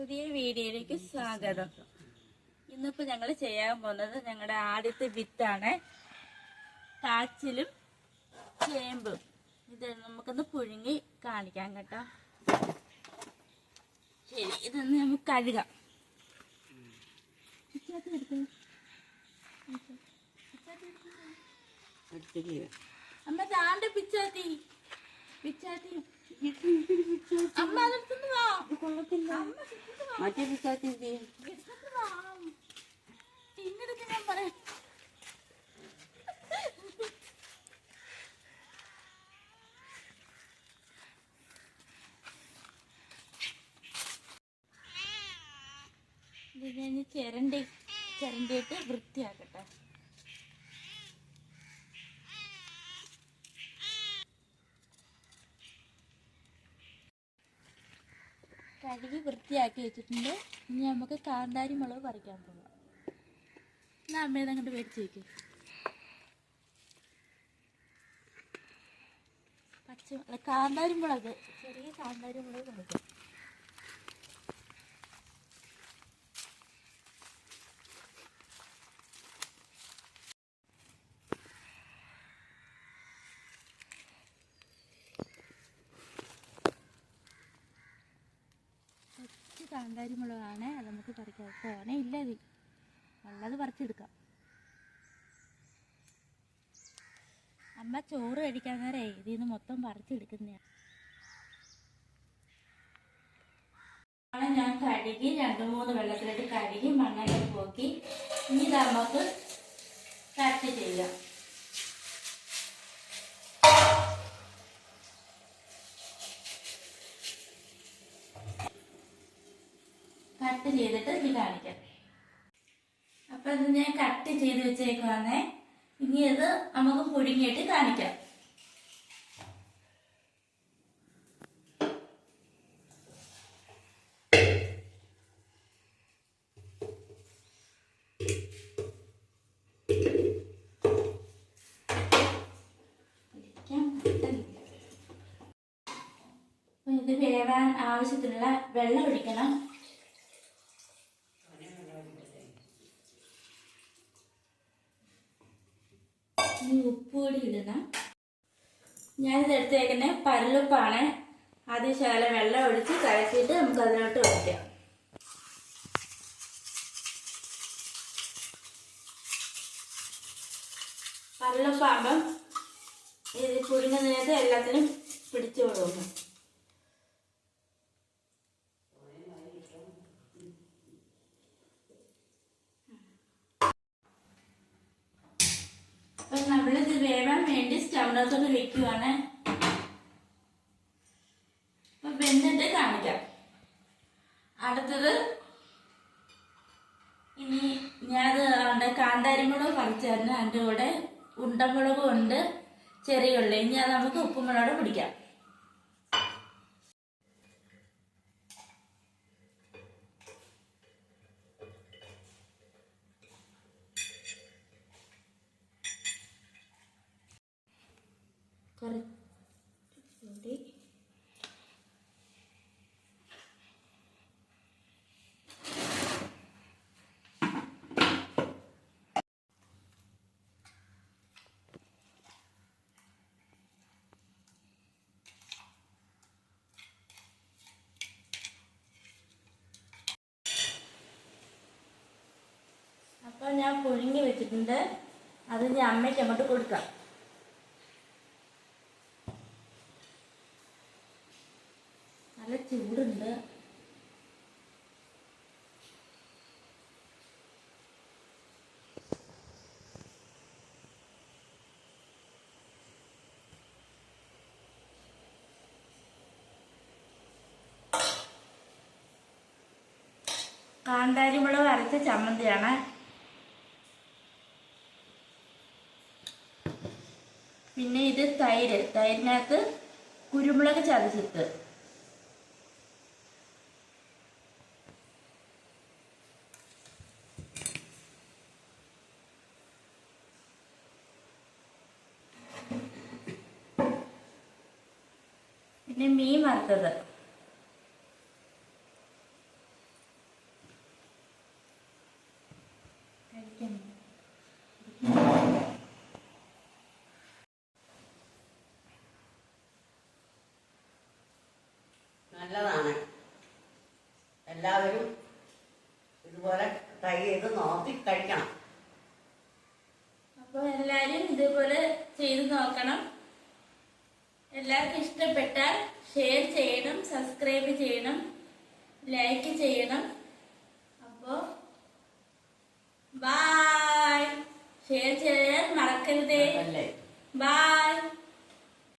പുതിയ വീഡിയോയിലേക്ക് സ്വാഗതം. ഇന്നിപ്പോ ഞങ്ങൾ ചെയ്യാൻ പോകുന്നത് ഞങ്ങളുടെ ആദ്യത്തെ വിത്താണ് കാച്ചിലും ചേമ്പും. ഇത് നമുക്കൊന്ന് പുഴുങ്ങി കാണിക്കാം കേട്ടോ. ശരി ഇതൊന്ന് നമുക്ക് കഴുകാം. അമ്മ താണ്ട പിച്ചാത്തി മറ്റേ പിച്ചാത്തി എന്ത് ചെയ്യും? ചിരണ്ടി. ചിരണ്ടിയിട്ട് വൃത്തിയാക്കട്ടെ. കഴുകി വൃത്തിയാക്കി വെച്ചിട്ടുണ്ട്. ഇനി നമുക്ക് കാന്താരി മുളക് പറിക്കാൻ പോകാം എന്നാ അമ്മേനെ അങ്ങോട്ട് മേടിച്ച് വയ്ക്കും പച്ച കാന്താരി മുളക് ചെറിയ കാന്താരി മുളക് പറിക്കാം കാന്താരി മുളകാണ് അത് നമുക്ക് പറിക്കാം തോനെ ഇല്ല ഇത്. ഉള്ളത് പറിച്ചെടുക്കാം. അമ്മ ചോറ് കഴിക്കാൻ നേരം ഇതിൽ നിന്ന് മൊത്തം പറിച്ചെടുക്കുന്നതാണ് ഞാൻ കഴുകി രണ്ട് മൂന്ന് വെള്ളത്തിലിട്ട് കഴുകി മണ്ണൊക്കെ പോക്കി. ഇനി നമുക്ക് കട്ട് ചെയ്യാം. കട്ട് ചെയ്തിട്ട് ഇത് കാണിക്കാം. അപ്പൊ ഇത് ഞാൻ കട്ട് ചെയ്ത് വെച്ചേക്കുവാന്നേ ഇനി ഇത് നമുക്ക് പുഴുങ്ങിയിട്ട് കാണിക്കാം. ഇത് വേവാൻ ആവശ്യത്തിനുള്ള വെള്ളം ഒഴിക്കണം. ഇനി ഉപ്പ് കൂടി ഇടണം. ഞാനിത് എടുത്തേക്കുന്ന പരലുപ്പാണ്. ആദ്യം ശകല വെള്ളം ഒഴിച്ച് കലക്കിയിട്ട് നമുക്ക് അതിലോട്ട് ഒഴിക്കാം. പരലുപ്പാകുമ്പം ഇത് പുഴുങ്ങുന്നതിനകത്ത് എല്ലാത്തിനും പിടിച്ചു കൊടുക്കുന്നു അപ്പൊ നമ്മളിത് വേവാൻ വേണ്ടി സ്റ്റൗനകത്തൊന്ന് വെക്കുവാണ് അപ്പൊ വെന്തിട്ട് കാണിക്കാം. അടുത്തത് ഇനി ഞാനത് ഉണ്ട് കാന്താരിമുളക് പറിച്ചായിരുന്നു. അതിന്റെ കൂടെ ഉണ്ടമുളകും ഉണ്ട് ചെറിയ ഉള്ളി ഇനി അത് നമുക്ക് ഉപ്പുമുളകോടെ പിടിക്കാം. കുറച്ച് അപ്പൊ ഞാൻ പുഴുങ്ങി വെച്ചിട്ടുണ്ട്. അത് ഞാൻ അമ്മയ്ക്ക് അങ്ങോട്ട് കൊടുക്കാം. നല്ല ചൂടുണ്ട്. കാന്താരി മുളക് അരച്ച ചമ്മന്തിയാണ്. പിന്നെ ഇത് തൈര്. തൈരിനകത്ത് കുരുമുളക് ചതച്ചിട്ട്. പിന്നെ മീൻ വറുത്തത്. നല്ലതാണ്. എല്ലാവരും ഇതുപോലെ ട്രൈ ചെയ്ത് നോക്കി കഴിക്കണം. അപ്പോൾ എല്ലാരും ഇതുപോലെ ചെയ്ത് നോക്കണം. എല്ലാവർക്കും ഇഷ്ടപ്പെട്ടാൽ ഷെയർ ചെയ്യണം സബ്സ്ക്രൈബ് ചെയ്യണം ലൈക്ക് ചെയ്യണം. അപ്പോൾ ബായ് ഷെയർ ചെയ്യാൻ മറക്കരുതേ. ബായ്